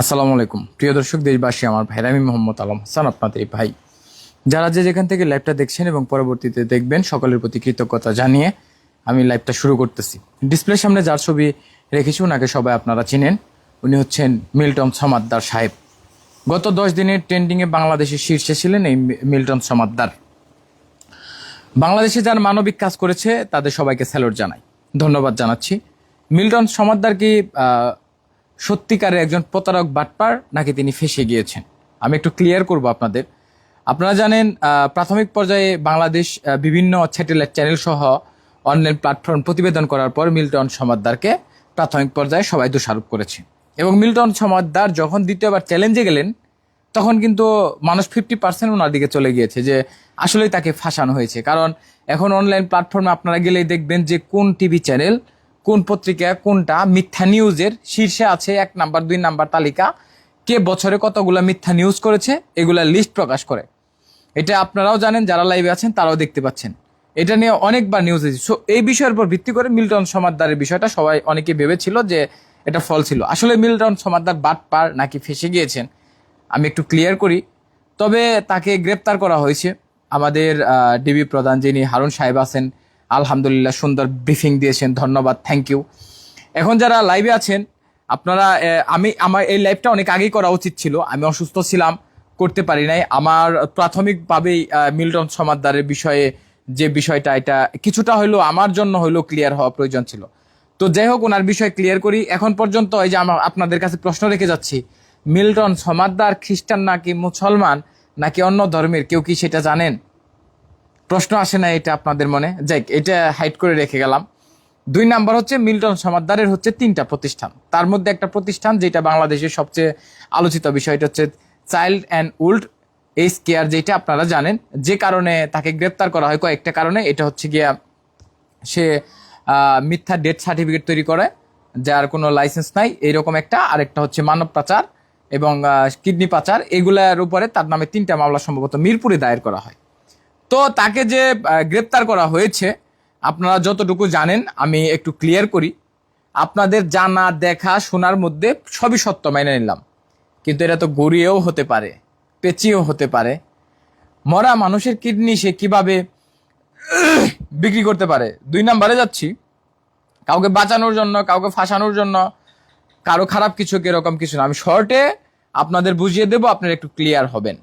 আসসালামু আলাইকুম। প্রিয় দর্শক, দেশবাসী, আমার ভাই আমি মোহাম্মদ আলম হাসান, আপনাদের ভাই। যারা যে যেখান থেকে লাইভটা দেখছেন এবং পরবর্তীতে দেখবেন, সকলের প্রতি কৃতজ্ঞতা জানিয়ে আমি লাইভটা শুরু করতেছি। ডিসপ্লের সামনে যার ছবি রেখেছি, ওনাকে সবাই আপনারা চিনেন। উনি হচ্ছেন মিল্টন সমাদ্দার সাহেব। গত দশ দিনের ট্রেন্ডিংয়ে বাংলাদেশের শীর্ষে ছিলেন এই মিল্টন সমাদ্দার। বাংলাদেশে যারা মানবিক কাজ করেছে, তাদের সবাইকে স্যালুট জানাই। ধন্যবাদ জানাচ্ছি। মিল্টন সমাদ্দার কি সত্যিকারের একজন প্রতারক বাটপার নাকি তিনি ফেসে গিয়েছেন? আমি একটু ক্লিয়ার করব আপনাদের। আপনারা জানেন প্রাথমিক পর্যায়ে বাংলাদেশ বিভিন্ন স্যাটেলাইট চ্যানেল সহ অনলাইন প্ল্যাটফর্ম প্রতিবেদন করার পর মিল্টন সমাদ্দারকে প্রাথমিক পর্যায়ে সবাই দোষারোপ করেছে। এবং মিল্টন সমাদ্দার যখন দ্বিতীয়বার চ্যালেঞ্জে গেলেন, তখন কিন্তু মানুষ ফিফটি পার্সেন্ট ওনার দিকে চলে গিয়েছে যে আসলেই তাকে ফাঁসানো হয়েছে। কারণ এখন অনলাইন প্ল্যাটফর্মে আপনারা গেলেই দেখবেন যে কোন টিভি চ্যানেল কোন পত্রিকা, কোনটা, মিথ্যা নিউজের শীর্ষে আছে এক নাম্বার, দুই নাম্বার তালিকা, কে বছরে কতগুলা মিথ্যা নিউজ করেছে, এগুলা লিস্ট প্রকাশ করে। এটা আপনারাও জানেন, যারা লাইভে আছেন, তারাও দেখতে পাচ্ছেন। এটা নিয়ে অনেকবার নিউজ হয়েছে সো এই বিষয়ের উপর ভিত্তি করে মিল্টন সমাদ্দারের বিষয়টা সবাই অনেকে ভেবেছিল যে এটা ফল ছিল। আসলে মিল্টন সমাদ্দার বাট পার নাকি ফেসে গিয়েছেন, আমি একটু ক্লিয়ার করি। তবে তাকে গ্রেপ্তার করা হয়েছে। আমাদের ডিবি প্রধান যিনি হারুন সাহেব আছেন আলহামদুলিল্লাহ সুন্দর ব্রিফিং দিয়েছেন, ধন্যবাদ থ্যাংক ইউ এখন যারা লাইভে আছেন, আপনারা আমি, আমার এই লাইভটা অনেক আগেই করা উচিত ছিল, আমি অসুস্থ ছিলাম, করতে পারি নাই। আমার প্রাথমিকভাবেই মিল্টন সমাদ্দারের বিষয়ে যে বিষয়টা, এটা কিছুটা হইলেও আমার জন্য হইলেও ক্লিয়ার হওয়া প্রয়োজন ছিল। তো যাই হোক, ওনার বিষয় ক্লিয়ার করি। এখন পর্যন্ত এই যে আমার আপনাদের কাছে প্রশ্ন রেখে যাচ্ছি, মিল্টন সমাদ্দার খ্রিস্টান নাকি মুসলমান, নাকি অন্য ধর্মের, কেউ কি সেটা জানেন? প্রশ্ন আসে না এটা আপনাদের মনে? যাই এটা হাইট করে রেখে গেলাম। দুই নাম্বার হচ্ছে, মিল্টন সমাদ্দারের হচ্ছে তিনটা প্রতিষ্ঠান। তার মধ্যে একটা প্রতিষ্ঠান যেটা বাংলাদেশের সবচেয়ে আলোচিত বিষয়, এটা হচ্ছে child and old age care, যেটা আপনারা জানেন। যে কারণে তাকে গ্রেপ্তার করা হয় কয়েকটা কারণে। এটা হচ্ছে গিয়া সে মিথ্যা ডেথ সার্টিফিকেট তৈরি করে, যার কোনো লাইসেন্স নাই। এইরকম একটা। আরেকটা হচ্ছে মানব পাচার এবং কিডনি পাচার। এগুলার উপরে তার নামে তিনটা মামলা সম্ভবত মিরপুরে দায়ের করা হয়। তো তাকে যে গ্রেপ্তার করা হয়েছে, আপনারা যতটুকু জানেন, আমি একটু ক্লিয়ার করি। আপনাদের জানা, দেখা, শোনার মধ্যে সবই সত্য, মেনে নিলাম। কিন্তু এটা তো গড়িয়েও হতে পারে, পেঁচিয়েও হতে পারে। মরা মানুষের কিডনি সে কীভাবে, বিক্রি করতে পারে? দুই নাম্বারে যাচ্ছি। কাউকে বাঁচানোর জন্য, কাউকে ফাঁসানোর জন্য, কারও খারাপ কিছু এরকম কিছু না। আমি শর্টে আপনাদের বুঝিয়ে দেব, আপনারা একটু ক্লিয়ার হবেন।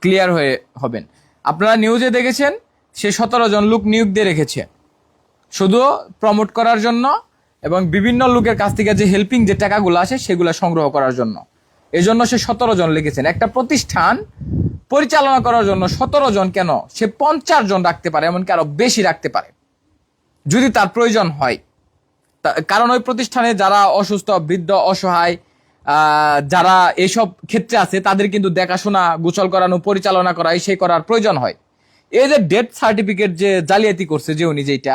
ক্লিয়ার হয়ে হবেন। আপনারা নিউজে দেখেছেন, সে সতেরো জন লোক নিয়োগ দিয়ে রেখেছে। শুধু প্রমোট করার জন্য এবং বিভিন্ন লোকের কাছ থেকে যে হেল্পিং যে টাকাগুলো আসে, সেগুলো সংগ্রহ করার জন্য। এই জন্য সে সতেরো জন লিখেছেন। একটা প্রতিষ্ঠান পরিচালনা করার জন্য সতেরো জন কেন? সে পঞ্চাশ জন রাখতে পারে, এমনকি আরও বেশি রাখতে পারে। যদি তার প্রয়োজন হয়। কারণ ওই প্রতিষ্ঠানে যারা অসুস্থ, বৃদ্ধ, অসহায় যারা এইসব ক্ষেত্রে আছে, তাদের কিন্তু দেখাশোনা গোচল করানো, পরিচালনা করা সেই করার প্রয়োজন হয়। এই যে ডেথ সার্টিফিকেট যে জালিয়াতি করছে যে উনি যেটা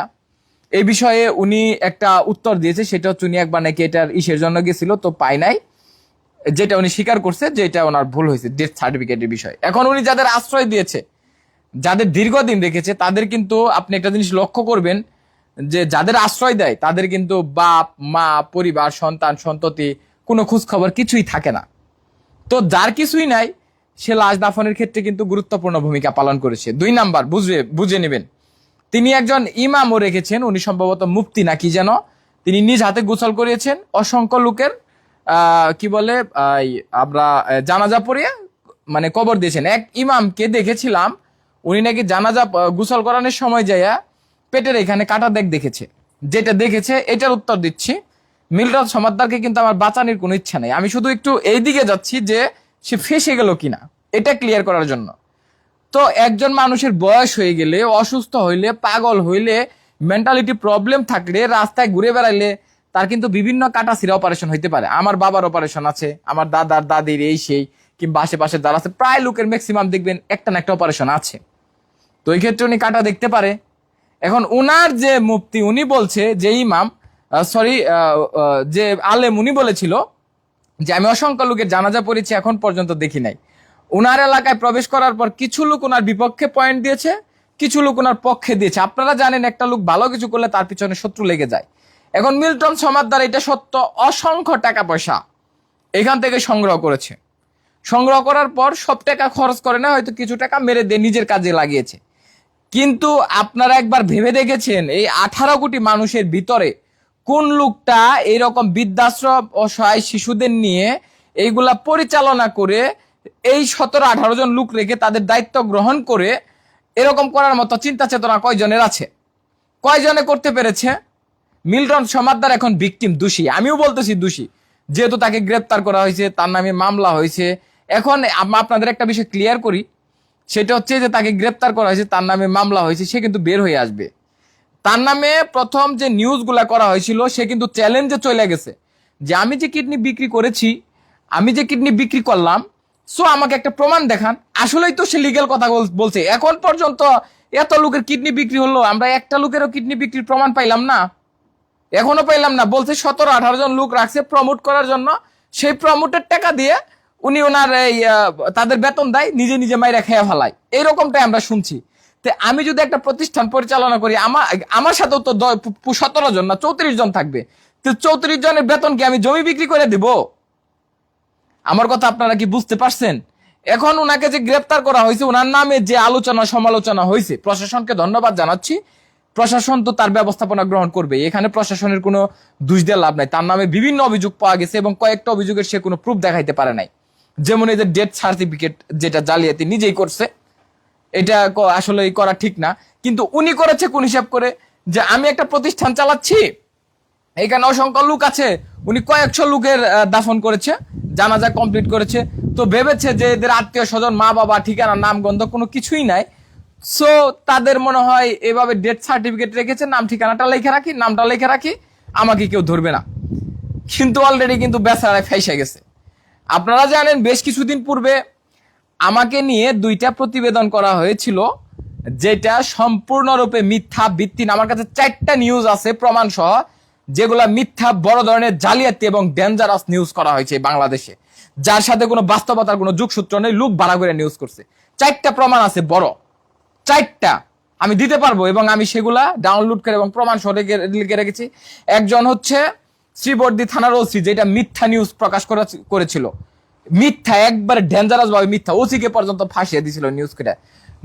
এই বিষয়ে উনি একটা উত্তর দিয়েছে, সেটা হচ্ছে উনি একবার নাকি এটার ইসের জন্য গেছিল, তো পায় নাই। যেটা উনি স্বীকার করছে যে এটা ওনার ভুল হয়েছে ডেথ সার্টিফিকেটের বিষয়। এখন উনি যাদের আশ্রয় দিয়েছে, যাদের দীর্ঘদিন রেখেছে, তাদের কিন্তু আপনি একটা জিনিস লক্ষ্য করবেন, যে যাদের আশ্রয় দেয়, তাদের কিন্তু বাপ, মা, পরিবার, সন্তান, সন্ততি কোনো খোঁজ খবর কিছুই থাকে না। তো যার কিছুই নাই, সে লাশ দাফনের ক্ষেত্রে কিন্তু গুরুত্বপূর্ণ ভূমিকা পালন করেছে। দুই নাম্বার বুঝবে বুঝে নেবেন। তিনি একজন ইমামও রেখেছেন, উনি সম্ভবত মুফতি নাকি যেন। তিনি নিজ হাতে গোসল করিয়েছেন। অসংখ্য লোকের কি বলে আমরা জানাজা পড়িয়ে মানে কবর দিয়েছেন। এক ইমামকে দেখেছিলাম, উনি নাকি জানাজা গোসল করানোর সময় যাইয়া পেটের এখানে কাটা দেখ দেখেছে। যেটা দেখেছে, এটার উত্তর দিচ্ছি। মিল্টন সমাদ্দারকে কিন্তু আমার বাঁচানোর কোনো ইচ্ছা নেই। আমি শুধু একটু এই দিকে যাচ্ছি যে সে ফেসে গেল কিনা। এটা ক্লিয়ার করার জন্য। তো একজন মানুষের বয়স হয়ে গেলে, অসুস্থ হইলে, পাগল হইলে মেন্টালিটি প্রবলেম থাকলে, রাস্তায় ঘুরে বেড়াইলে, তার কিন্তু বিভিন্ন কাটাছিরা অপারেশন হইতে পারে। আমার বাবার অপারেশন আছে, আমার দাদার, দাদির এই সেই, কিংবা আশেপাশে যারা আছে, প্রায় লোকের ম্যাক্সিমাম দেখবেন একটা না একটা অপারেশন আছে। তো এই ক্ষেত্রে উনি কাটা দেখতে পারে। এখন উনার যে মুফতি উনি বলছে যে, ইমাম সরি যে আলে মুনি বলেছিল যে আমি অসংখ্য লোকের জানাজা পড়েছি, এখন পর্যন্ত দেখি নাই। ওনার এলাকায় প্রবেশ করার পর কিছু লোক ওনার বিপক্ষে পয়েন্ট দিয়েছে, কিছু লোক ওনার পক্ষে দিয়েছে। আপনারা জানেন একটা লোক ভালো কিছু করলে তার পিছনে শত্রু লেগে যায়। এখন মিল্টন সমাদ্দার এটা সত্য, অসংখ্য টাকা পয়সা এখান থেকে সংগ্রহ করেছে। সংগ্রহ করার পর সব টাকা খরচ করে না, হয়তো কিছু টাকা মেরে দিয়ে নিজের কাজে লাগিয়েছে। কিন্তু আপনারা একবার ভেবে দেখেছেন, এই আঠারো কোটি মানুষের ভিতরে কোন লোকটা এইরকম বৃদ্ধাশ্রম অসহায় শিশুদের নিয়ে এইগুলা পরিচালনা করে এই সতেরো আঠারো জন লোক রেখে তাদের দায়িত্ব গ্রহণ করে এরকম করার মতো চিন্তা চেতনা কয়জনের আছে? কয়জনে করতে পেরেছে? মিল্টন সমাদ্দার এখন ভিকটিম দোষী। আমিও বলতেছি দোষী। যেহেতু তাকে গ্রেপ্তার করা হয়েছে, তার নামে মামলা হয়েছে। এখন আপনাদের একটা বিষয় ক্লিয়ার করি। সেটা হচ্ছে যে তাকে গ্রেপ্তার করা হয়েছে, তার নামে মামলা হয়েছে, সে কিন্তু বের হয়ে আসবে। তার নামে প্রথম যে নিউজগুলা করা হয়েছিল, সে কিন্তু চ্যালেঞ্জে চলে গেছে। যে আমি যে কিডনি বিক্রি করেছি, আমি যে কিডনি বিক্রি করলাম, সো আমাকে একটা প্রমাণ দেখান। আসলেই তো সে লিগেল কথা বল- বলছে। এখন পর্যন্ত এত লোকের কিডনি বিক্রি হলো, আমরা একটা লোকেরও কিডনি বিক্রির প্রমাণ পাইলাম না। এখনও পাইলাম না। বলছে সতেরো আঠারো জন লোক রাখছে প্রমোট করার জন্য। সেই প্রমোটের টাকা দিয়ে উনি ওনার এই তাদের বেতন দেয়, নিজে নিজে মাইরা খেয়ে ফেলায়। এইরকমটাই আমরা শুনছি। আমি যদি একটা প্রতিষ্ঠান পরিচালনা করি আমার আমার সাথেও তো সতেরো জন না, চৌত্রিশ জন থাকবে। তো চৌত্রিশ জনের বেতন কি আমি জমি বিক্রি করে দিব? আমার কথা আপনারা কি বুঝতে পারছেন? এখন ওনাকে যে গ্রেপ্তার করা হয়েছে ওনার নামে যে আলোচনা, সমালোচনা হয়েছে, প্রশাসনকে ধন্যবাদ জানাচ্ছি। প্রশাসন তো তার ব্যবস্থাপনা গ্রহণ করবে। এখানে প্রশাসনের কোনো দুষ দিয়ে লাভ নাই। তার নামে বিভিন্ন অভিযোগ পাওয়া গেছে এবং কয়েকটা অভিযোগের সে কোনো প্রুফ দেখাইতে পারে নাই। যেমন এই যে ডেথ সার্টিফিকেট যেটা জালিয়াতি নিজেই করছে। এটা আসলে করা ঠিক না। কিন্তু উনি করেছে কোন হিসাব করে? যে আমি একটা প্রতিষ্ঠান চালাচ্ছি, এখানে অসংখ্য লোক আছে, উনি কয়েকশো লোকের দাফন করেছে, জানাজা কমপ্লিট করেছে। তো ভেবেছে যে এদের আত্মীয় স্বজন, মা বাবা, ঠিকানা, নাম, গন্ধ কোনো কিছুই নাই। সো তাদের মনে হয় এভাবে ডেথ সার্টিফিকেট রেখেছে, নাম, ঠিকানাটা লেখে রাখি, নামটা লেখে রাখি, আমাকে কেউ ধরবে না। কিন্তু অলরেডি কিন্তু বেচারায় ফেসে গেছে। আপনারা জানেন, বেশ কিছুদিন পূর্বে আমাকে নিয়ে দুইটা প্রতিবেদন করা হয়েছিল, যেটা সম্পূর্ণরূপে মিথ্যা ভিত্তিন আমার কাছে চারটা নিউজ আছে প্রমাণ সহ যেগুলা মিথ্যা, বড় ধরনের জালিয়াতি এবং ডেঞ্জারাস নিউজ করা হয়েছে বাংলাদেশে। যার সাথে কোনো বাস্তবতার কোনো যুগসূত্র নেই, লুক ভাড়া করে নিউজ করছে। চারটা প্রমাণ আছে বড়। চারটা আমি দিতে পারব এবং আমি সেগুলা ডাউনলোড করে এবং প্রমাণ সহ লিখে রেখেছি। একজন হচ্ছে শ্রীবর্দী থানার ওসি, যেটা মিথ্যা নিউজ প্রকাশ করা- করেছিল। মিথ্যা, একবার ডেঞ্জারাস ভাবে মিথ্যা। ওসিকে পর্যন্ত ফাঁসিয়ে দিছিল নিউজ করে।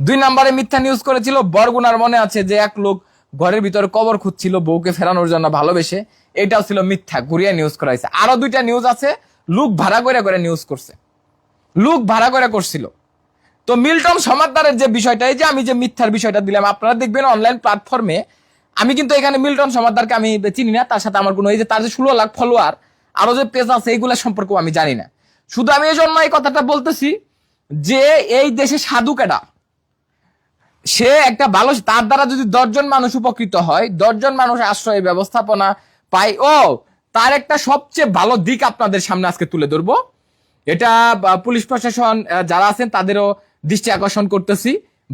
দুই নম্বরে মিথ্যা নিউজ করেছিল, বরগুনার মনে আছে যে এক লোক ঘরের ভিতরে কবর খুঁজছিল বউকে ফেরানোর জন্য ভালোবেসে। এটাও ছিল মিথ্যা, ঘুরিয়ে নিউজ করা হয়েছে। আরও দুইটা নিউজ আছে, লুক ভাড়া করে করে নিউজ করছে। লুক ভাড়া করে করছিল। তো মিল্টন সমাদদারের যে বিষয়টা, এই যে আমি যে মিথ্যার বিষয়টা দিলাম, আপনারা দেখবেন অনলাইন প্ল্যাটফর্মে আমি কিন্তু এখানে মিল্টন সমাদদারকে আমি চিনি না, তার সাথে আমার কোনো, এই যে তার যে ষোলো লাখ ফলোয়ার আরও যে পেজ আছে এইগুলা সম্পর্কেও আমি জানি না। শুধু আমি এই জন্য এই কথাটা বলতেছি যে এই দেশে সাধু কেডা সে একটা ভালো, তার দ্বারা যদি দশজন মানুষ উপকৃত হয়, দশজন মানুষ আশ্রয় ব্যবস্থাপনা পায়, ও, তার একটা সবচেয়ে ভালো দিক আপনাদের সামনে আজকে তুলে ধরবো। এটা পুলিশ প্রশাসন যারা আছেন তাদেরও দৃষ্টি আকর্ষণ করতেছি।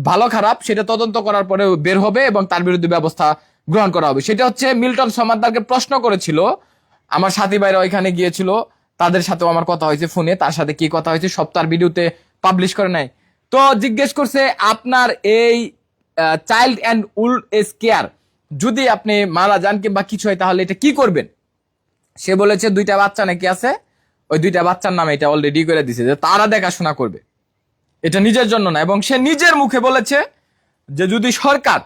ভালো খারাপ, সেটা তদন্ত করার পরে বের হবে এবং তার বিরুদ্ধে ব্যবস্থা গ্রহণ করা হবে। সেটা হচ্ছে মিল্টন সমাদদারকে প্রশ্ন করেছিল। আমার সাথী ভাইরা ওইখানে গিয়েছিল। তাদের সাথেও আমার কথা হয়েছে ফোনে, তার সাথে কি কথা হয়েছে সব তার ভিডিওতে পাবলিশ করে নাই। তো জিজ্ঞেস করছে, আপনার এই child and old age care যদি আপনি মারা যান কিংবা কিছু হয়, তাহলে এটা কি করবেন? সে বলেছে, দুইটা বাচ্চা নাকি আছে? ওই দুইটা বাচ্চার নামে এটা অলরেডি করে দিছে, যে তারা দেখাশোনা করবে। এটা নিজের জন্য না, এবং সে নিজের মুখে বলেছে যে যদি সরকার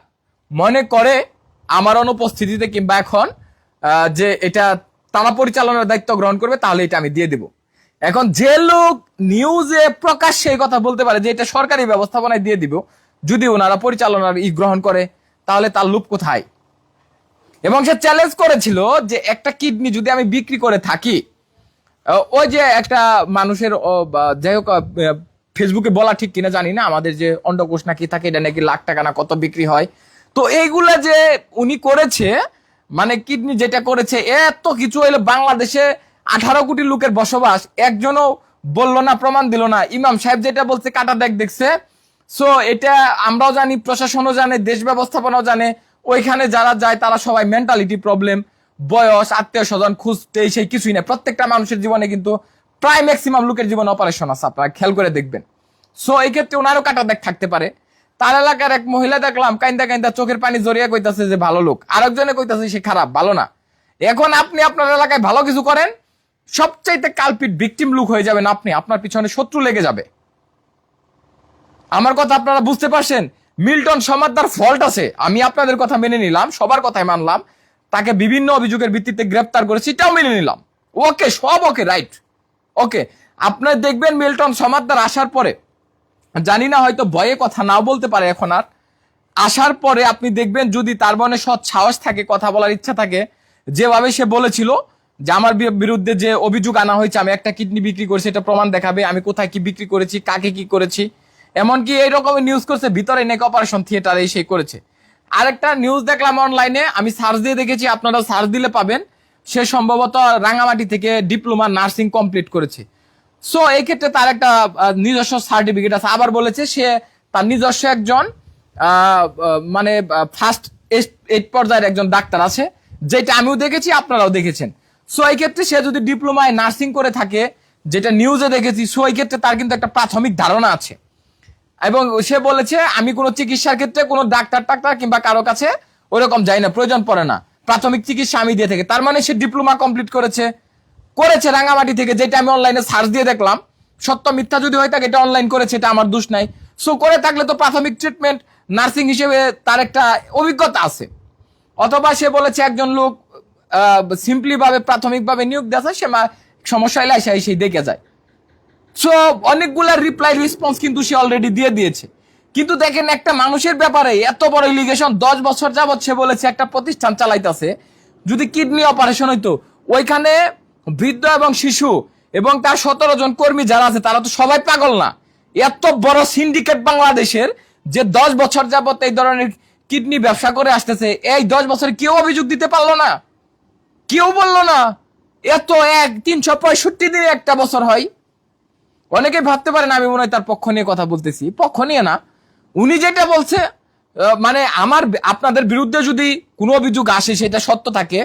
মনে করে আমার অনুপস্থিতিতে কিংবা এখন যে এটা তারা পরিচালনার দায়িত্ব গ্রহণ করবে, তাহলে এটা আমি দিয়ে দিব। এখন যে লোক নিউজে প্রকাশ্যে কথা বলতে পারে যে এটা সরকারি ব্যবস্থাপনায় দিয়ে দিব, যদি ওনারা পরিচালনার ই গ্রহণ করে, তাহলে তার লুপ কোথায়? এবং সে চ্যালেঞ্জ করেছিল যে একটা কিডনি যদি আমি বিক্রি করে থাকি ওই যে একটা মানুষের যাই হোক ফেসবুকে বলা ঠিক কিনা জানি না, আমাদের যে অন্ডকোষ নাকি থাকে, এটা নাকি লাখ টাকা না কত বিক্রি হয়। তো এইগুলা যে উনি করেছে মানে কিডনি যেটা করেছে, এত কিছু হইল বাংলাদেশে আঠারো কোটি লোকের বসবাস। একজনও বলল না, প্রমাণ দিল না। ইমাম সাহেব যেটা বলছে, কাটা দেখ দেখছে। সো এটা আমরাও জানি, প্রশাসনও জানে, দেশ ব্যবস্থাপনাও জানে। ওইখানে যারা যায়, তারা সবাই মেন্টালিটি প্রবলেম বয়স, আত্মীয় স্বজন খুঁজতে সেই কিছুই না প্রত্যেকটা মানুষের জীবনে কিন্তু প্রায় ম্যাক্সিমাম লোকের জীবনে অপারেশন আছে, আপনারা খেয়াল করে দেখবেন। সো এই ক্ষেত্রে ওনারও কাটা দেখ থাকতে পারে। তার এলাকার এক মহিলা দেখলাম কাইন্দা কাইন্দা চোখের পানি জড়িয়ে কইতাছে যে ভালো লোক। আরেকজনে কইতাছে সে খারাপ, ভালো না। এখন আপনি আপনার এলাকায় ভালো কিছু করেন, সবচাইতে কালপিট ভিকটিম লুক হয়ে যাবেন আপনি। আপনার পিছনে শত্রু লেগে যাবে। আমার কথা আপনারা বুঝতে পারছেন? মিল্টন সমাদ্দার ফল্ট আছে। আমি আপনাদের কথা মেনে নিলাম, সবার কথাই মানলাম। তাকে বিভিন্ন অভিযোগের ভিত্তিতে গ্রেপ্তার করেছি, এটাও মেনে নিলাম। ওকে, সব ওকে রাইট ওকে, আপনার দেখবেন মিল্টন সমাদ্দার আসার পরে জানি না, হয়তো ভয়ে কথা নাও বলতে পারে এখন আর। আসার পরে আপনি দেখবেন যদি তার মনে সৎ সাহস থাকে, কথা বলার ইচ্ছা থাকে, যেভাবে সে বলেছিল যে আমার বিরুদ্ধে যে অভিযোগ আনা হয়েছে, আমি একটা কিডনি বিক্রি করেছি, এটা প্রমাণ দেখাবে, আমি কোথায় কি বিক্রি করেছি, কাকে কি করেছি। এমনকি এই রকমের নিউজ করছে, ভিতরে নেক অপারেশন থিয়েটারে সে করেছে। আরেকটা নিউজ দেখলাম অনলাইনে আমি সার্চ দিয়ে দেখেছি, আপনারা সার্চ দিলে পাবেন, সে সম্ভবত রাঙামাটি থেকে ডিপ্লোমা নার্সিং কমপ্লিট করেছে। সো এই ক্ষেত্রে তার একটা নিজস্ব সার্টিফিকেট আছে। আবার বলেছে সে তার নিজস্ব একজন মানে ফার্স্ট এইট পর্যায়ের একজন ডাক্তার আছে, যেটা আমিও দেখেছি, আপনারাও দেখেছেন। সো এই ক্ষেত্রে সে যদি ডিপ্লোমায় নার্সিং করে থাকে, যেটা নিউজে দেখেছি সো এই ক্ষেত্রে তার কিন্তু একটা প্রাথমিক ধারণা আছে। এবং সে বলেছে, আমি কোনো চিকিৎসার ক্ষেত্রে কোনো ডাক্তার টাক্তার কিংবা কারও কাছে ওরকম যাই না, প্রয়োজন পড়ে না। প্রাথমিক চিকিৎসা আমি দিয়ে থাকি। তার মানে সে ডিপ্লোমা কমপ্লিট করেছে। করেছে রাঙামাটি থেকে, যেটা আমি অনলাইনে সার্চ দিয়ে দেখলাম। সত্য, মিথ্যা যদি হয় থাকে এটা অনলাইন করেছে, এটা আমার দোষ নাই। সো করে থাকলে তো প্রাথমিক ট্রিটমেন্ট নার্সিং হিসেবে তার একটা অভিজ্ঞতা আছে। অথবা সে বলেছে একজন লোক সিম্পলি ভাবে, প্রাথমিকভাবে নিয়োগ দেওয়া সে সমস্যা এলে এসে সেই দেখে যায়। সো অনেকগুলা রিপ্লাই রেসপন্স কিন্তু সে অলরেডি দিয়ে দিয়েছে। কিন্তু দেখেন একটা মানুষের ব্যাপারে এত বড় ইলিগেশন দশ বছর যাবৎ সে বলেছে একটা প্রতিষ্ঠান চালাইতেছে। যদি কিডনি অপারেশন হইতো, ওইখানে বৃদ্ধ এবং শিশু এবং তার সতেরো জন কর্মী যারা আছে, তারা তো সবাই পাগল না। এত বড় সিন্ডিকেট বাংলাদেশের যে দশ বছর যাবৎ এই ধরনের কিডনি ব্যবসা করে আসতেছে, এই দশ বছরে কেউ অভিযোগ দিতে পারল না। কেউ বলল না, এত এক তিনশো পঁয়ষট্টি দিনে একটা বছর হয়। অনেকে ভাবতে পারেন, আমি মনে হয় তার পক্ষ নিয়ে কথা বলতেছি। পক্ষ নিয়ে না। উনি যেটা বলছে মানে আমার আপনাদের বিরুদ্ধে যদি কোনো অভিযোগ আসে, সেটা সত্য থাকে।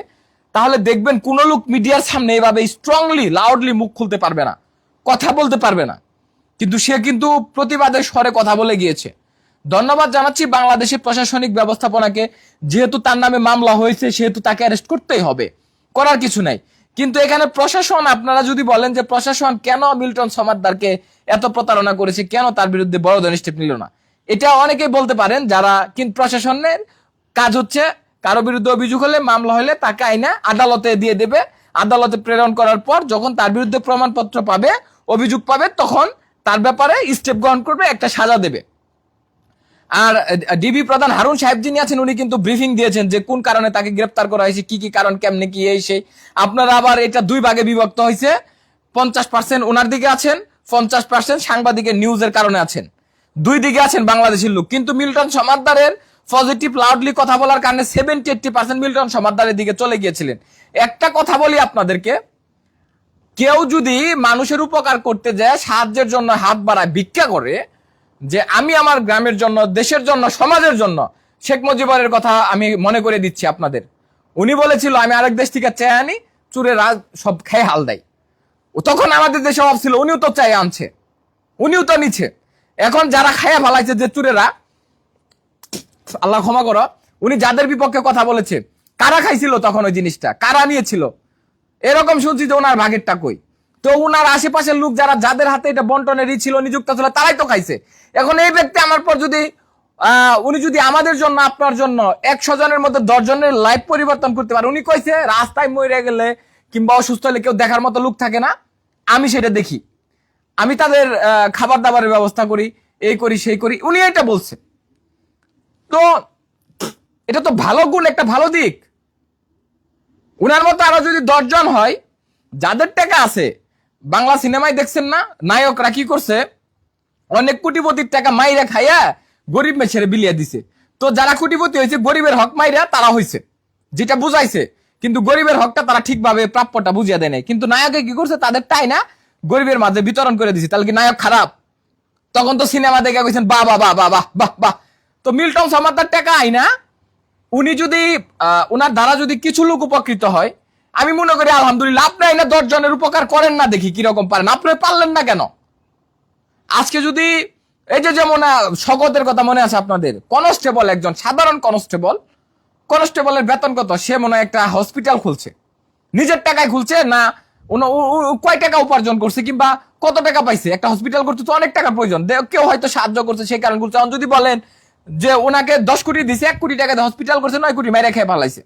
তাহলে দেখবেন কোনো লোক মিডিয়ার সামনে এভাবে স্ট্রংলি লাউডলি মুখ খুলতে পারবে না। কথা বলতে পারবে না। কিন্তু সে কিন্তু প্রতিবাদের স্বরে কথা বলে গিয়েছে। ধন্যবাদ জানাচ্ছি বাংলাদেশের প্রশাসনিক ব্যবস্থাপনাকে। যেহেতু তার নামে মামলা হয়েছে, সেহেতু তাকে অ্যারেস্ট করতেই হবে। করার কিছু নাই। কিন্তু এখানে প্রশাসন, আপনারা যদি বলেন যে প্রশাসন কেন মিল্টন সমাদ্দারকে এত প্রতারণা করেছে, কেন তার বিরুদ্ধে বড় ধরনের স্টেপ নিল না? এটা অনেকেই বলতে পারেন, যারা কিন্তু প্রশাসনের কাজ হচ্ছে কারও বিরুদ্ধে অভিযোগ হলে, মামলা হলে তাকে আইনা আদালতে দিয়ে দেবে। আদালতে প্রেরণ করার পর যখন তার বিরুদ্ধে প্রমাণপত্র পাবে, অভিযোগ পাবে, তখন তার ব্যাপারে স্টেপ গ্রহণ করবে, একটা সাজা দেবে। আর ডিবি প্রধান হারুন সাহেব যিনি আছেন, উনি কিন্তু ব্রিফিং দিয়েছেন যে কোন কারণে তাকে গ্রেপ্তার করা হয়েছে, কি কি কারণ, কেমনে কি এই সেই। আপনারা আবার এটা দুই ভাগে বিভক্ত হয়েছে। পঞ্চাশ পার্সেন্ট ওনার দিকে আছেন, পঞ্চাশ পার্সেন্ট সাংবাদিকের নিউজের কারণে আছেন। দুই দিকে আছেন বাংলাদেশের লোক। কিন্তু মিল্টন সমাদ্দারের পজিটিভ লাউডলি কথা বলার কারণে সেভেন্টি এইটটি পার্সেন্ট মিল্টন সমাদারের দিকে চলে গিয়েছিলেন। একটা কথা বলি আপনাদেরকে, কেউ যদি মানুষের উপকার করতে যায়, সাহায্যের জন্য হাত বাড়ায়, ভিক্ষা করে, যে আমি আমার গ্রামের জন্য, দেশের জন্য, সমাজের জন্য, শেখ মুজিবরের কথা আমি মনে করে দিচ্ছি আপনাদের। উনি বলেছিল, আমি আরেক দেশ থেকে চেয়ে আনি, চুরে রাজ, সব খেয়ে হাল দেয়। তখন আমাদের দেশে অভাব ছিল, উনিও তো চাই আনছে, উনিও তো নিচ্ছে। এখন যারা খায়া ভালাইছে যে চুরেরা আল্লাহ ক্ষমা করো, উনি যাদের বিপক্ষে কথা বলেছে, কারা খাইছিল তখন ওই জিনিসটা? কারা নিয়েছিল? এরকম শুনছি যে ওনার ভাগেরটা কই? তো উনার আশেপাশের লোক যারা, যাদের হাতে এটা বন্টনের ছিল, নিযুক্ত ছিল, তারাই তো খাইছে। এখন এই ব্যক্তি আমার পর যদি উনি যদি আমাদের জন্য, আপনার জন্য একশো জনের মধ্যে দশ জনের লাইফ পরিবর্তন করতে পারে, উনি কইছে, রাস্তায় মরে গেলে কিংবা অসুস্থ হলে কেউ দেখার মতো লোক থাকে না, আমি সেটা দেখি। আমি তাদের খাবার দাবারের ব্যবস্থা করি, এই করি, সেই করি, উনি এটা বলছে। তো, এটা তো ভালো গুণ, একটা ভালো দিক। উনার মতো আরও যদি দশজন হয়, যাদের টাকা আছে, বাংলা সিনেমায় দেখছেন না, নায়করা কি করছে? অনেক কোটিপতির টাকা মাইরা খাইয়া গরিব মেছেরে বিলিয়া দিছে। তো যারা কোটিপতি হয়েছে, গরিবের হক মাইরা তারা হয়েছে যেটা বুঝাইছে। কিন্তু গরিবের হকটা তারা ঠিকভাবে প্রাপ্যটা বুঝিয়ে দেয় নাই। কিন্তু নায়কে কি করছে? তাদের টাই না, গরিবের মাঝে বিতরণ করে দিছে। তাহলে কি নায়ক খারাপ? তখন তো সিনেমা দেখে বাহ বাহ বাহ বাহ বাহ বাহ বাহ তো মিল্টন সমাদার টাকা আই না? উনি যদি উনার দ্বারা যদি কিছু লোক উপকৃত হয়, আমি মনে করি আলহামদুলিল্লাহ, আপনি না দশ জনের উপকার করেন না দেখি কীরকম পারেন। আপনি পারলেন না কেন? আজকে যদি, এই যে যেমন স্বগতের কথা মনে আছে আপনাদের, কনস্টেবল একজন, সাধারণ কনস্টেবল, কনস্টেবলের বেতন কত? সে মনে একটা হসপিটাল খুলছে। নিজের টাকায় খুলছে না কয় টাকা উপার্জন করছে কিংবা কত টাকা পাইছে? একটা হসপিটাল করতে তো অনেক টাকার প্রয়োজন। কেউ হয়তো সাহায্য করছে, সেই কারণ যদি বলেন যে ওনাকে দশ কোটি দিছে, এক কোটি টাকা হসপিটাল করছে, নয় কোটি মেরে খেয়ে পালাইছে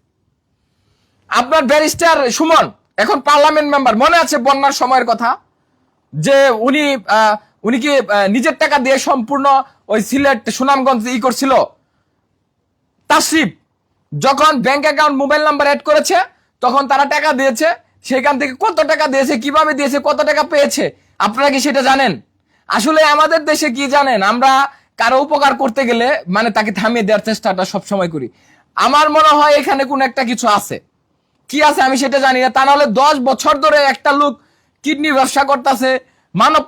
আপনার ব্যারিস্টার সুমন, এখন পার্লামেন্ট মেম্বার মনে আছে বন্যার সময়ের কথা? যে উনি উনি কি নিজের টাকা দিয়ে সম্পূর্ণ ওই সিলেট, সুনামগঞ্জ ই করছিল? তাসরিফ, যখন bank account mobile number add করেছে, তখন তারা টাকা দিয়েছে। সেখান থেকে কত টাকা দিয়েছে, কীভাবে দিয়েছে, কত টাকা পেয়েছে? আপনারা কি সেটা জানেন? আসলে আমাদের দেশে কি জানেন? আমরা কারও উপকার করতে গেলে মানে তাকে থামিয়ে দেওয়ার চেষ্টাটা সবসময় করি। আমার মনে হয় এখানে কোন একটা কিছু আছে। কি আছে আমি সেটা জানি না। তা নাহলে দশ বছর ধরে একটা লোক কিডনি ব্যবসা করতেছে, মানব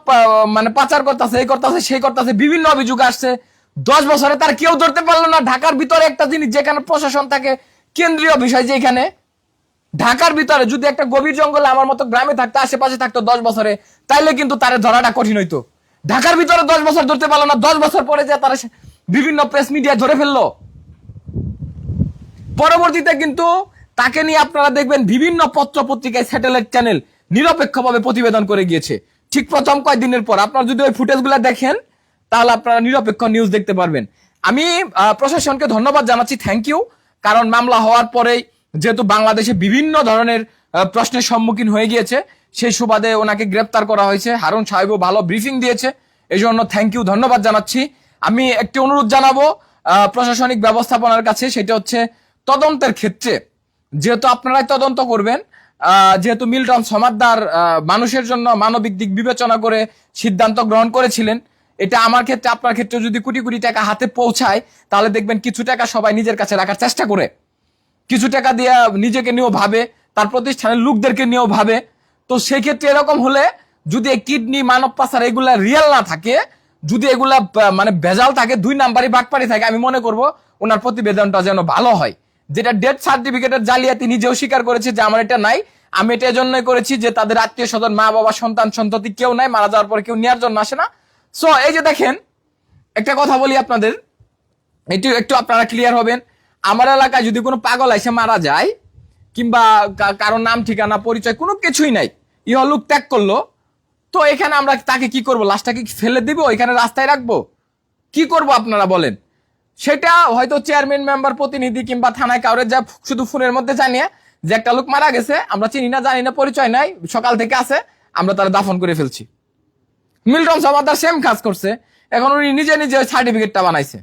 মানে পাচার করতেছে, এই করতেছে, সেই করতেছে, বিভিন্ন অভিযোগ আসছে। দশ বছরে তার কেউ ধরতে পারল না। ঢাকার ভিতরে একটা জিনিস যেখানে প্রশাসন থাকে, কেন্দ্রীয় বিষয় যে এখানে, ঢাকার ভিতরে যদি একটা গভীর জঙ্গলে আমার মতো গ্রামে থাকতো, আশেপাশে থাকতো দশ বছরে, তাইলে কিন্তু তার ধরাটা কঠিন হইতো। ঢাকার ভিতরে দশ বছর ধরতে পারল না, দশ বছর পরে যে তারা বিভিন্ন প্রেস মিডিয়া ধরে ফেলল। পরবর্তীতে কিন্তু তাকে নিয়ে আপনারা দেখবেন বিভিন্ন পত্র পত্রিকায় স্যাটেলাইট চ্যানেল নিরপেক্ষভাবে প্রতিবেদন করে গিয়েছে। ঠিক প্রথম কয়েকদিনের পর, আপনারা যদি ওই ফুটেজগুলো দেখেন, তাহলে আপনারা নিরপেক্ষ নিউজ দেখতে পারবেন। আমি প্রশাসনকে ধন্যবাদ জানাচ্ছি থ্যাংক ইউ কারণ মামলা হওয়ার পরেই যেহেতু বাংলাদেশে বিভিন্ন ধরনের প্রশ্নের সম্মুখীন হয়ে গিয়েছে সেই সুবাদে ওনাকে গ্রেপ্তার করা হয়েছে। হারুন সাহেবও ভালো ব্রিফিং দিয়েছে। এই জন্য থ্যাংক ইউ ধন্যবাদ জানাচ্ছি। আমি একটি অনুরোধ জানাব প্রশাসনিক ব্যবস্থাপনার কাছে, সেটা হচ্ছে তদন্তের ক্ষেত্রে। যেহেতু আপনারাই তদন্ত করবেন যেহেতু মিল্টন সমাদদার মানুষের জন্য মানবিক দিক বিবেচনা করে সিদ্ধান্ত গ্রহণ করেছিলেন, এটা আমার ক্ষেত্রে, আপনার ক্ষেত্রে যদি কোটি কোটি টাকা হাতে পৌঁছায়, তাহলে দেখবেন কিছু টাকা সবাই নিজের কাছে রাখার চেষ্টা করে। কিছু টাকা দিয়ে নিজেকে নিয়েও ভাবে, তার প্রতিষ্ঠানের লোকদেরকে নিয়েও ভাবে তো সেক্ষেত্রে এরকম হলে যদি কিডনি, মানব পাচার এগুলা রিয়েল না থাকে, যদি এগুলা মানে ভেজাল থাকে, দুই নাম্বারই বাটপারি থাকে, আমি মনে করব ওনার প্রতিবেদনটা যেন ভালো হয়। যেটা ডেথ সার্টিফিকেটের জালিয়াতি নিজেও স্বীকার করেছে যে আমার এটা নাই। আমি এটা এজন্যই করেছি যে তাদের আত্মীয় স্বজন মা, বাবা, সন্তান, সন্ততি কেউ নাই, মারা যাওয়ার পর কেউ নেওয়ার জন্য আসে না। সো এই যে দেখেন, একটা কথা বলি আপনাদের। এটি একটু আপনারা ক্লিয়ার হবেন। আমার এলাকায় যদি কোনো পাগল এসে মারা যায় কিংবা কা- কারোর নাম, ঠিকানা, পরিচয়, কোনো কিছুই নাই। ইহলুক ত্যাগ করল। তো এখানে আমরা তাকে কি করব? লাশটাকে ফেলে দিব? এখানে রাস্তায় রাখব? কি করব আপনারা বলেন? সেটা হয়তো চেয়ারম্যান মেম্বার প্রতিনিধি কিংবা থানায় কাউরে যা শুধু ফোনের মধ্যে জানিয়ে যে একটা লোক মারা গেছে, আমরা চিনি না, জানি না, পরিচয় নাই, সকাল থেকে আছে, আমরা তারা দাফন করে ফেলছি। মিল্টন সমাদার সেম কাজ করছে। এখন উনি নিজে নিজে সার্টিফিকেটটা বানাইছে।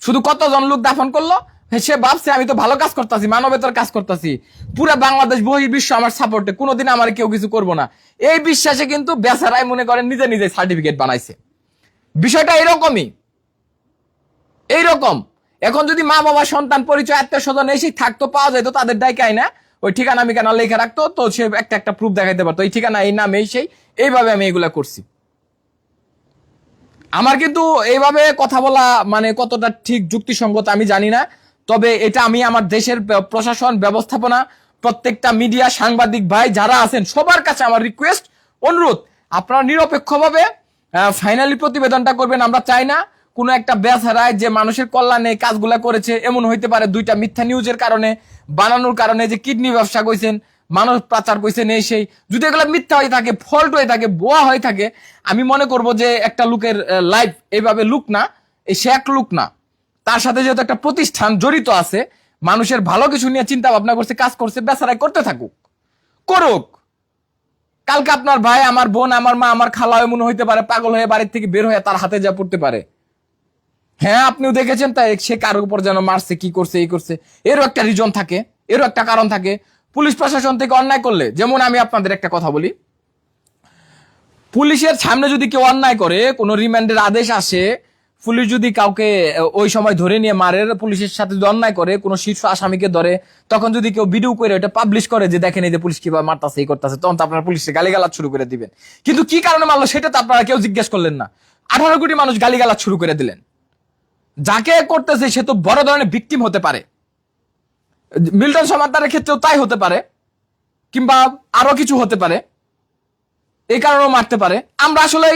শুধু কতজন লোক দাফন করল? সে ভাবছে, আমি তো ভালো কাজ করতেছি, মানবেতর কাজ করতেছি। পুরো বাংলাদেশ বহির্বিশ্ব আমার সাপোর্টে কোনোদিন আমার কেউ কিছু করব না। এই বিশ্বাসে কিন্তু বেচারাই মনে করেন নিজে নিজে সার্টিফিকেট বানাইছে। বিষয়টা এরকমই। এইরকম। এখন যদি মা বাবা সন্তান পরিচয়, আত্মীয় স্বজন এসে থাকতো, পাওয়া যেত, তাদের ডাইকাই না ওই ঠিকানা আমি মিকানা লেখা রাখতো, তো সে একটা একটা প্রুফ দেখাইতে পারতো। এই ঠিকানা, এই নাম, এই সেই, এইভাবে আমি এগুলা করছি। আমার কিন্তু এইভাবে কথা বলা মানে কতটা ঠিক যুক্তিসঙ্গত আমি জানি না। তবে এটা আমি আমার দেশের প্রশাসন, ব্যবস্থাপনা, প্রত্যেকটা মিডিয়া সাংবাদিক ভাই যারা আছেন, সবার কাছে আমার রিকোয়েস্ট অনুরোধ, আপনারা নিরপেক্ষভাবে ফাইনালি প্রতিবেদনটা করবেন, আমরা চাই না কোনো একটা বেচারায় যে মানুষের কল্যাণে কাজগুলা করেছে, এমন হইতে পারে দুইটা মিথ্যা নিউজের কারণে, বানানোর কারণে যে কিডনি ব্যবসা কইছেন, মানুষ পাচার কইছেন, এই সেই। যদি এগুলো মিথ্যা হয়ে থাকে ফল্ট হয়ে থাকে, বোয়া হয়ে থাকে, আমি মনে করব যে একটা লোকের লাইফ এইভাবে লুক না, এই সে এক লুক না। তার সাথে যেহেতু একটা প্রতিষ্ঠান জড়িত আছে, মানুষের ভালো কিছু নিয়ে চিন্তা ভাবনা করছে, কাজ করছে, বেচারাই করতে থাকুক। করুক। কালকে আপনার ভাই, আমার বোন, আমার মা, আমার খালা এমন হইতে পারে, পাগল হয়ে বাড়ির থেকে বের হয়ে তার হাতে যা পড়তে পারে। হ্যাঁ আপনিও দেখেছেন তাই, সে কারোর উপর যেন মারছে, কি করছে, এই করছে। এরও একটা রিজন থাকে, এরও একটা কারণ থাকে। পুলিশ প্রশাসন থেকে অন্যায় করলে, যেমন আমি আপনাদের একটা কথা বলি, পুলিশের সামনে যদি কেউ অন্যায় করে, কোনো রিমান্ডের আদেশ আসে পুলিশ যদি কাউকে ওই সময় ধরে নিয়ে মারের পুলিশের সাথে যদি অন্যায় করে, কোনো শীর্ষ আসামিকে ধরে, তখন যদি কেউ ভিডিও করে, ওটা পাবলিশ করে যে দেখেন এই যে পুলিশ কীভাবে মারতাছে, এই করতেছে, তখন তো আপনারা পুলিশে গালিগালাজ শুরু করে দিবেন। কিন্তু কি কারণে মারলো সেটা তো আপনারা কেউ জিজ্ঞেস করলেন না। আঠারো কোটি মানুষ গালিগালাজ শুরু করে দিলেন। যাকে করতেছে সে তো বড় ধরনের ভিকটিম হতে পারে। মিল্টন সমাদারের ক্ষেত্রেও তাই হতে পারে, কিংবা আরও কিছু হতে পারে। এই কারণেও মারতে পারে। আমরা আসলে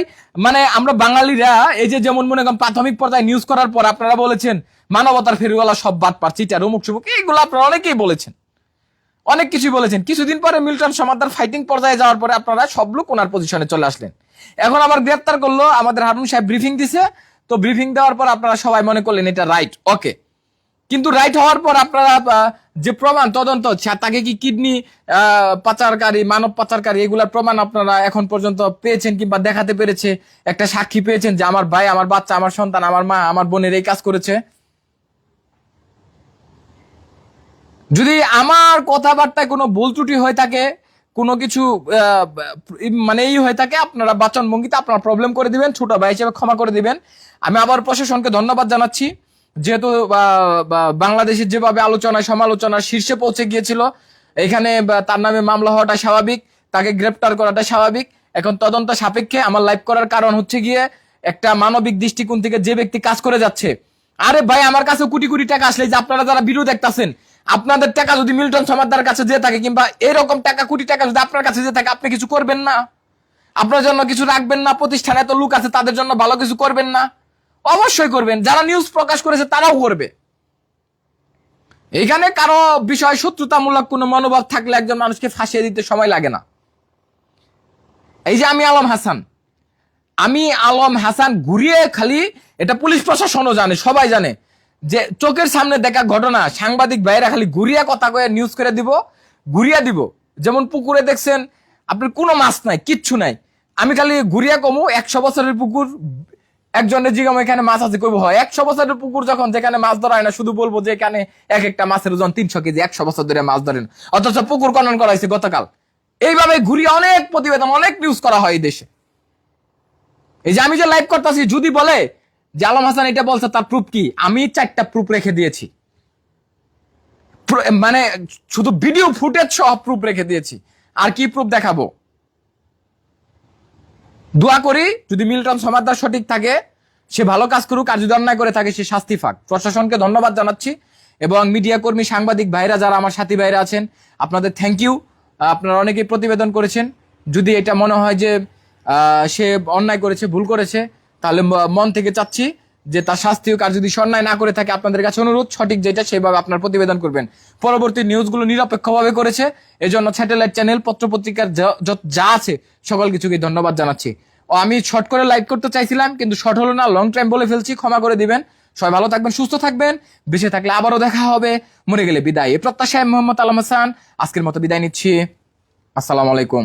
মানে আমরা বাঙালিরা, এই যে যেমন মনে করেন প্রাথমিক পর্যায়ে নিউজ করার পর আপনারা বলেছেন, মানবতার ফেরিওয়ালা সব বাদ পার চিটার অমুক সুমুক এইগুলো আপনারা অনেকেই বলেছেন। অনেক কিছুই বলেছেন। কিছুদিন পরে মিল্টন সমাদার ফাইটিং পর্যায়ে যাওয়ার পরে আপনারা সব লোক ওনার পজিশনে চলে আসলেন। এখন আবার গ্রেপ্তার করল, আমাদের হারুন সাহেব ব্রিফিং দিছে। তো ব্রিফিং দেওয়ার পর আপনারা সবাই মনে করলেন এটা রাইট ওকে কিন্তু রাইট হওয়ার পর আপনারা যে প্রমাণ, তদন্ত তাকে কি কিডনি পাচারকারী, মানব পাচারকারী, এগুলার প্রমাণ আপনারা এখন পর্যন্ত পেয়েছেন কিংবা দেখাতে পেরেছে, একটা সাক্ষী পেয়েছেন যে আমার ভাই, আমার বাচ্চা, আমার সন্তান, আমার মা, আমার বোনের এই কাজ করেছে। যদি আমার কথাবার্তায় কোনো ভুল ত্রুটি হয়ে থাকে, কোনো কিছু মানে এই হয়ে থাকে, আপনারা বাচন ভঙ্গিতে আপনারা প্রবলেম করে দিবেন, ছোট ভাই হিসেবে ক্ষমা করে দিবেন। আমি আবার প্রশাসনকে ধন্যবাদ জানাচ্ছি। যেহেতু বাংলাদেশের যেভাবে আলোচনা সমালোচনা শীর্ষে পৌঁছে গিয়েছিল, এখানে তার নামে মামলা হওয়াটা স্বাভাবিক, তাকে গ্রেপ্তার করাটা স্বাভাবিক। এখন তদন্ত সাপেক্ষে আমার লাইভ করার কারণ হচ্ছে গিয়ে, একটা মানবিক দৃষ্টিকোণ থেকে যে ব্যক্তি কাজ করে যাচ্ছে। আরে ভাই, আমার কাছে কোটি কোটি টাকা আসলে যে আপনারা যারা ভিডিও দেখতাছেন, আপনাদের টাকা যদি মিল্টন সমাদার কাছে যে থাকে, কিংবা এরকম টাকা, কোটি টাকা যদি আপনার কাছে যে থাকে, আপনি কিছু করবেন না। আপনার জন্য কিছু রাখবেন না, প্রতিষ্ঠানে এত লোক আছে, তাদের জন্য ভালো কিছু করবেন না। অবশ্যই করবেন। যারা নিউজ প্রকাশ করেছে, তারাও করবে। এখানে কারও বিষয় শত্রুতামূলক কোনো মনোভাব থাকলে একজন মানুষকে ফাঁসিয়ে দিতে সময় লাগে না। এই যে আমি আলম হাসান। আমি আলম হাসান ঘুরিয়ে খালি এটা পুলিশ প্রশাসনও জানে, সবাই জানে। যে চোখের সামনে দেখা ঘটনা, সাংবাদিক ভাইরা খালি ঘুরিয়া কথা কয়ে নিউজ করে দিব, ঘুরিয়া দিব। যেমন পুকুরে দেখছেন, আপনার কোনো মাছ নাই, কিচ্ছু নাই। আমি খালি ঘুরিয়া কমু, একশো বছরের পুকুর একজনের জিগাম এখানে মাছ আছে, কইব হয়। একশো বছরের পুকুর যখন যেখানে মাছ ধরা হয় না, শুধু বলব যে এখানে এক একটা মাছের ওজন তিনশো কেজি, একশো বছর ধরে মাছ ধরেন। অথচ পুকুর খনন করা হয়েছে গতকাল। এইভাবে ঘুরিয়ে অনেক প্রতিবেদন, অনেক নিউজ করা হয় এই দেশে। এই যে আমি যে লাইভ করতেছি, যদি বলে, যে আলম হাসান এটা বলছে, তার প্রুফ কি? আমি চারটা প্রুফ রেখে দিয়েছি। মানে শুধু ভিডিও ফুটেজ সহ প্রুফ রেখে দিয়েছি। আর কি প্রুফ দেখাবো? দোয়া করি, যদি মিল্টন সমাদার সঠিক থাকে, সে ভালো কাজ করুক আর যদি অন্যায় করে থাকে, সে শাস্তি ফাঁক প্রশাসনকে ধন্যবাদ জানাচ্ছি এবং মিডিয়া কর্মী, সাংবাদিক ভাইরা যারা আমার সাথী ভাইরা আছেন, আপনাদের থ্যাংক ইউ আপনারা অনেকেই প্রতিবেদন করেছেন। যদি এটা মনে হয় যে সে অন্যায় করেছে, ভুল করেছে, তাহলে মন থেকে চাচ্ছি যে তার শাস্তি হোক আর যদি সে অন্যায় না করে থাকে আপনাদের কাছে অনুরোধ, সঠিক যেটা সেভাবে আপনার প্রতিবেদন করবেন। পরবর্তী নিউজগুলো নিরপেক্ষভাবে করেছে। এজন্য স্যাটেলাইট চ্যানেল, পত্রপত্রিকার যা আছে, সকল কিছুকে ধন্যবাদ জানাচ্ছি। ও আমি শর্ট করে লাইভ করতে চাইছিলাম, কিন্তু শর্ট হলো না, লং টাইম বলে ফেলছি, ক্ষমা করে দিবেন। সবাই ভালো থাকবেন, সুস্থ থাকবেন। বেঁচে থাকলে আবারও দেখা হবে। মরে গেলে বিদায়। এ প্রত্যাশায় মোহাম্মদ আলম হাসান। আজকের মতো বিদায় নিচ্ছি। আসসালামু আলাইকুম।